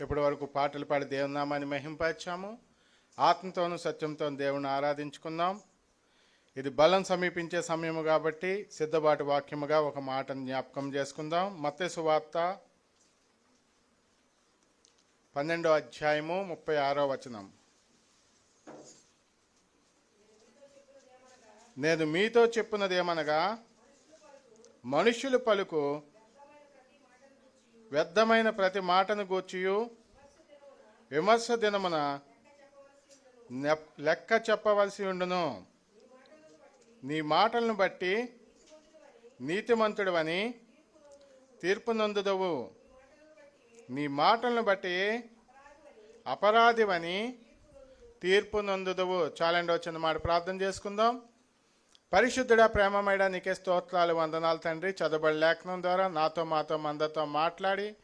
ఇప్పటి వరకు పాటలు పాడి దేవునామాన్ని మహింపరిచాము. ఆత్మతోనూ సత్యంతో దేవుని ఆరాధించుకుందాం. ఇది బలం సమీపించే సమయము కాబట్టి సిద్ధబాటు వాక్యముగా ఒక మాటను జ్ఞాపకం చేసుకుందాం. మత్తయి సువార్త పన్నెండో అధ్యాయము ముప్పై ఆరో వచనం. నేను మీతో చెప్పినది ఏమనగా మనుష్యులు పలుకు వ్యర్థమైన ప్రతి మాటను గూర్చియు. విమర్శ దినమున లెక్క చెప్పవలసి ఉండును. నీ మాటలను బట్టి నీతిమంతుడవని తీర్పు నొందుదవు. నీ మాటలను బట్టి అపరాధివని తీర్పు నొందుదవు. చాలండి వచ్చిన మాట ప్రార్థన చేసుకుందాం. పరిశుద్ధుడా ప్రేమమైన నీకే స్తోత్రాలు వందనాలు తండ్రి. చదవబడి లేఖనం ద్వారా నాతో మాతో మందతో మాట్లాడి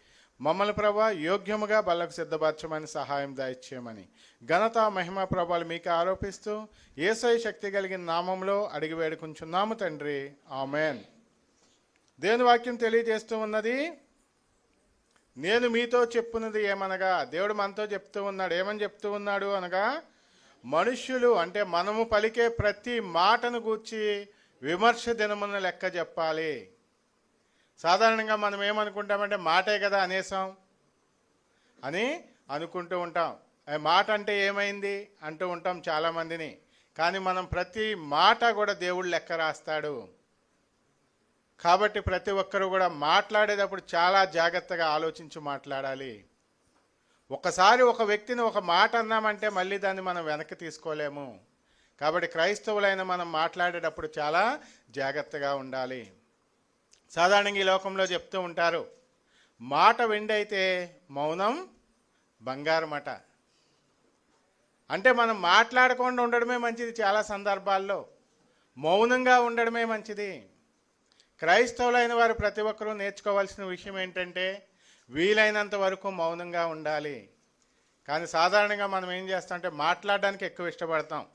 మమ్మల్ని ప్రభా యోగ్యముగా బల్లకు సిద్ధపరచమని సహాయం దయచేయమని. ఘనత మహిమ ప్రభాలు మీకు ఆరోపిస్తూ ఏసై శక్తి కలిగిన నామంలో అడిగి వేడుకుంటున్నాము తండ్రి. ఆమెన్. దేవుని వాక్యం తెలియజేస్తూ ఉన్నది నేను మీతో చెప్పున్నది ఏమనగా దేవుడు మనతో చెప్తూ ఉన్నాడు ఏమని చెప్తూ ఉన్నాడు అనగా మనుష్యులు అంటే మనము పలికే ప్రతి మాటను గూర్చి విమర్శ దినమున లెక్క చెప్పాలి. సాధారణంగా మనం ఏమనుకుంటామంటే మాటే కదా అనేసాం అని అనుకుంటూ ఉంటాం. ఆ మాట అంటే ఏమైంది అంటూ ఉంటాం చాలామందిని. కానీ మనం ప్రతి మాట కూడా దేవుడు లెక్క రాస్తాడు. కాబట్టి ప్రతి ఒక్కరూ కూడా మాట్లాడేటప్పుడు చాలా జాగ్రత్తగా ఆలోచించి మాట్లాడాలి. ఒకసారి ఒక వ్యక్తిని ఒక మాట అన్నామంటే మళ్ళీ దాన్ని మనం వెనక్కి తీసుకోలేము. కాబట్టి క్రైస్తవులైన మనం మాట్లాడేటప్పుడు చాలా జాగ్రత్తగా ఉండాలి. సాధారణంగా ఈ లోకంలో చెప్తూ ఉంటారు మాట వెండైతే మౌనం బంగారమట అంటే మనం మాట్లాడకుండా ఉండడమే మంచిది చాలా సందర్భాల్లో. మౌనంగా ఉండడమే మంచిది. క్రైస్తవులైన వారు ప్రతి ఒక్కరూ నేర్చుకోవాల్సిన విషయం ఏంటంటే వీలైనంత వరకు మౌనంగా ఉండాలి. కానీ సాధారణంగా మనం ఏం చేస్తామంటే మాట్లాడడానికి ఎక్కువ ఇష్టపడతాం.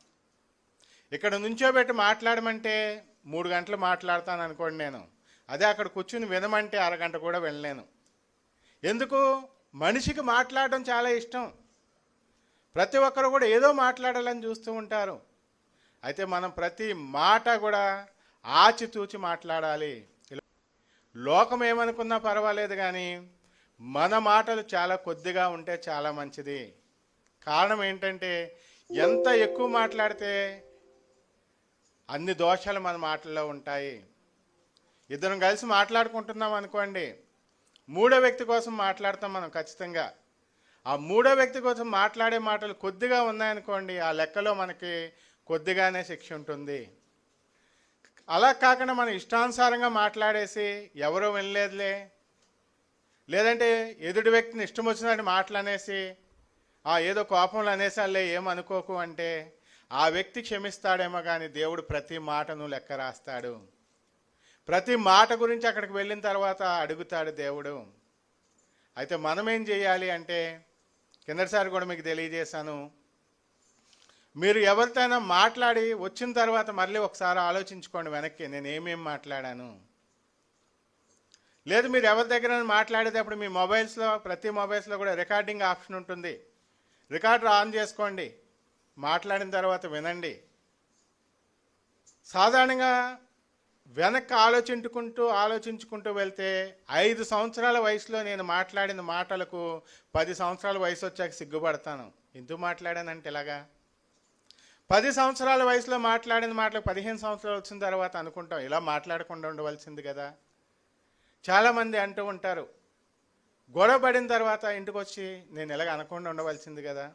ఇక్కడ నుంచోబెట్టి మాట్లాడమంటే మూడు గంటలు మాట్లాడతాను అనుకోండి నేను. అదే అక్కడ కూర్చుని వినమంటే అరగంట కూడా వెళ్ళలేను ఎందుకు? మనిషికి మాట్లాడడం చాలా ఇష్టం. ప్రతి ఒక్కరు కూడా ఏదో మాట్లాడాలని చూస్తూ ఉంటారు. అయితే మనం ప్రతి మాట కూడా ఆచితూచి మాట్లాడాలి. లోకం ఏమనుకున్నా పర్వాలేదు కానీ మన మాటలు చాలా కొద్దిగా ఉంటే చాలా మంచిది. కారణం ఏంటంటే ఎంత ఎక్కువ మాట్లాడితే అన్ని దోషాలు మన మాటల్లో ఉంటాయి. ఇద్దరం కలిసి మాట్లాడుకుంటున్నాం అనుకోండి మూడో వ్యక్తి కోసం మాట్లాడతాం మనం ఖచ్చితంగా. ఆ మూడో వ్యక్తి కోసం మాట్లాడే మాటలు కొద్దిగా ఉన్నాయనుకోండి ఆ లెక్కలో మనకి కొద్దిగానే శిక్ష ఉంటుంది. అలా కాకుండా మనం ఇష్టానుసారంగా మాట్లాడేసి ఎవరో వినలేదులే లేదంటే ఎదుటి వ్యక్తిని ఇష్టం వచ్చినట్టు మాటలనేసి ఆ ఏదో కోపంలో అనేసాలే ఏమనుకోకు అంటే ఆ వ్యక్తి క్షమిస్తాడేమో కానీ దేవుడు ప్రతి మాటను లెక్క రాస్తాడు. ప్రతి మాట గురించి అక్కడికి వెళ్ళిన తర్వాత అడుగుతాడు దేవుడు. అయితే మనం ఏం చేయాలి అంటే కిందటిసారి కూడా మీకు తెలియజేశాను. మీరు ఎవరితోనైనా మాట్లాడి వచ్చిన తర్వాత మళ్ళీ ఒకసారి ఆలోచించుకోండి వెనక్కి. నేను ఏమేమి మాట్లాడాను? లేదు మీరు ఎవరి దగ్గర మాట్లాడేటప్పుడు మీ మొబైల్స్లో ప్రతి మొబైల్స్లో కూడా రికార్డింగ్ ఆప్షన్ ఉంటుంది. రికార్డర్ ఆన్ చేసుకోండి. మాట్లాడిన తర్వాత వినండి. సాధారణంగా వెనక్కి ఆలోచించుకుంటూ ఆలోచించుకుంటూ వెళ్తే ఐదు సంవత్సరాల వయసులో నేను మాట్లాడిన మాటలకు పది సంవత్సరాల వయసు వచ్చాక సిగ్గుపడతాను. ఎందుకు మాట్లాడానంటే ఇలాగా? పది సంవత్సరాల వయసులో మాట్లాడిన మాటలు పదిహేను సంవత్సరాలు వచ్చిన తర్వాత అనుకుంటాం ఇలా మాట్లాడకుండా ఉండవలసింది కదా? చాలామంది అంటూ ఉంటారు గొడవ పడిన తర్వాత ఇంటికి వచ్చి నేను ఇలాగ అనకుండా ఉండవలసింది కదా?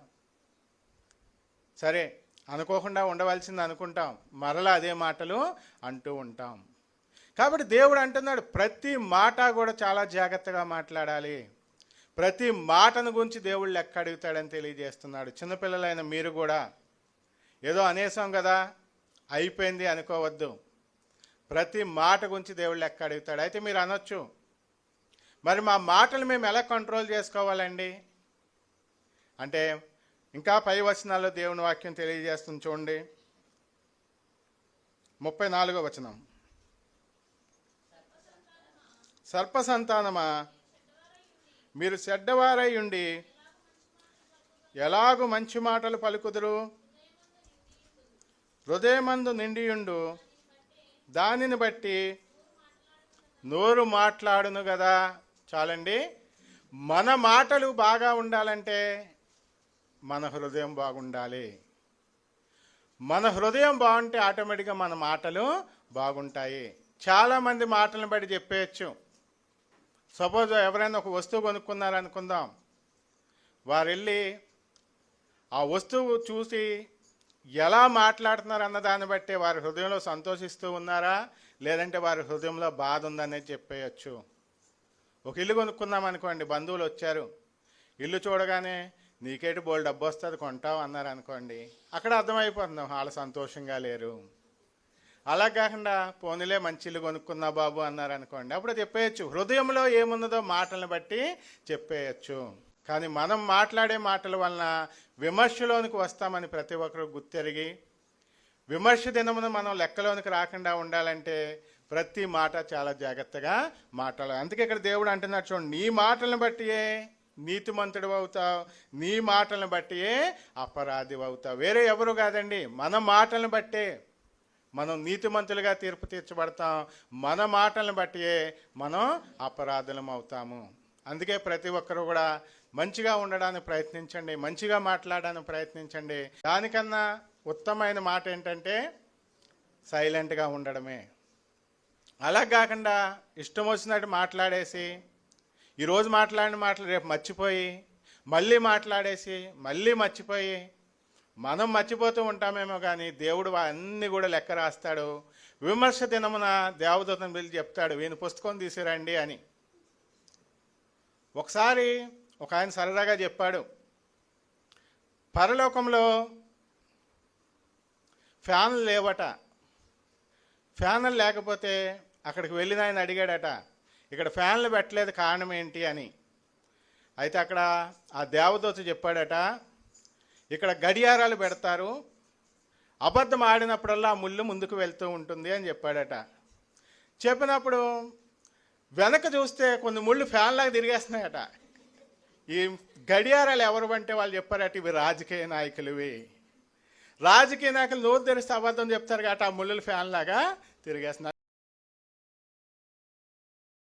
సరే అనుకోకుండా ఉండవలసింది అనుకుంటాం మరలా అదే మాటలు అంటూ ఉంటాం. కాబట్టి దేవుడు అంటున్నాడు ప్రతి మాట కూడా చాలా జాగ్రత్తగా మాట్లాడాలి. ప్రతి మాటను గురించి దేవుడు లెక్క అడుగుతాడని తెలియజేస్తున్నాడు. చిన్నపిల్లలైన మీరు కూడా ఏదో అనేసాం కదా అయిపోయింది అనుకోవద్దు. ప్రతి మాట గురించి దేవుడు లెక్క అడుగుతాడు. అయితే మీరు అనొచ్చు. మరి మా మాటలు మేము ఎలా కంట్రోల్ చేసుకోవాలండి? అంటే ఇంకా పై వచనాల్లో దేవుని వాక్యం తెలియజేస్తుంది చూడండి. ముప్పై నాలుగో వచనం. సర్పసంతానమా? మీరు చెడ్డవారై ఉండి ఎలాగు మంచి మాటలు పలుకుదురు? హృదయమందు నిండియుండు దానిని బట్టి నోరు మాట్లాడును కదా చాలండి. మన మాటలు బాగా ఉండాలంటే మన హృదయం బాగుండాలి. మన హృదయం బాగుంటే ఆటోమేటిక్గా మన మాటలు బాగుంటాయి. చాలామంది మాటలను బట్టి చెప్పేయచ్చు. సపోజ్ ఎవరైనా ఒక వస్తువు కొనుక్కున్నారనుకుందాం. వారు వెళ్ళి ఆ వస్తువు చూసి ఎలా మాట్లాడుతున్నారు అన్న దాన్ని బట్టి వారి హృదయంలో సంతోషిస్తూ ఉన్నారా? లేదంటే వారి హృదయంలో బాధ ఉందనేది చెప్పేయచ్చు. ఒక ఇల్లు కొనుక్కుందాం అనుకోండి బంధువులు వచ్చారు. ఇల్లు చూడగానే నీకేటి బోల్ డబ్బు వస్తుంది కొంటావు అన్నారు అనుకోండి. అక్కడ అర్థమైపోతుంది వాళ్ళు సంతోషంగా లేరు. అలా కాకుండా పోనీలే మంచి ఇల్లు కొనుక్కున్నా బాబు అన్నారు అనుకోండి. అప్పుడు చెప్పేయచ్చు హృదయంలో ఏమున్నదో మాటలను బట్టి చెప్పేయచ్చు. కానీ మనం మాట్లాడే మాటల వలన విమర్శలోనికి వస్తామని ప్రతి ఒక్కరు గుర్తెరిగి విమర్శ దినమున మనం లెక్కలోనికి రాకుండా ఉండాలంటే ప్రతి మాట చాలా జాగ్రత్తగా మాట్లాడాలి. అందుకే ఇక్కడ దేవుడు అంటున్నాడు చూడండి నీ మాటలను బట్టియే నీతిమంతుడు అవుతావు నీ మాటలను బట్టియే అపరాధి అవుతావు. వేరే ఎవరు కాదండి మన మాటలను బట్టే మనం నీతిమంతులుగా తీర్పు తీర్చబడతాం. మన మాటలను బట్టియే మనం అపరాధులం అవుతాము. అందుకే ప్రతి ఒక్కరు కూడా మంచిగా ఉండడానికి ప్రయత్నించండి మంచిగా మాట్లాడడానికి ప్రయత్నించండి. దానికన్నా ఉత్తమైన మాట ఏంటంటే సైలెంట్గా ఉండడమే. అలా కాకుండా ఇష్టం వచ్చినట్టు మాట్లాడేసి ఈరోజు మాట్లాడిన మాటలు రేపు మర్చిపోయి మళ్ళీ మాట్లాడేసి మళ్ళీ మర్చిపోయి మనం మర్చిపోతూ ఉంటామేమో కానీ దేవుడు అన్నీ కూడా లెక్క రాస్తాడు. విమర్శ దినమున దేవదూతను పిలిచి చెప్తాడు వీని పుస్తకం తీసిరండి అని. ఒకసారి ఒక ఆయన సరదాగా చెప్పాడు పరలోకంలో ఫ్యాన్లు లేవట. ఫ్యాన్లు లేకపోతే అక్కడికి వెళ్ళిన ఆయన అడిగాడట ఇక్కడ ఫ్యాన్లు పెట్టలేదు కారణం ఏంటి అని. అయితే అక్కడ ఆ దేవదూత చెప్పాడట ఇక్కడ గడియారాలు పెడతారు అబద్ధం ఆడినప్పుడల్లా ఆ ముళ్ళు ముందుకు వెళ్తూ ఉంటుంది అని చెప్పాడట. చెప్పినప్పుడు వెనక చూస్తే కొన్ని ముళ్ళు ఫ్యాన్లాగా తిరిగేస్తున్నాయట. ఈ గడియారాలు ఎవరు అంటే వాళ్ళు చెప్పారట ఇవి రాజకీయ నాయకులువి. రాజకీయ నాయకులు నోరు తెరిస్తే అబద్ధం చెప్తారు కాబట్టి ఆ ముళ్ళు ఫ్యాన్ లాగా తిరిగేస్తున్నారు.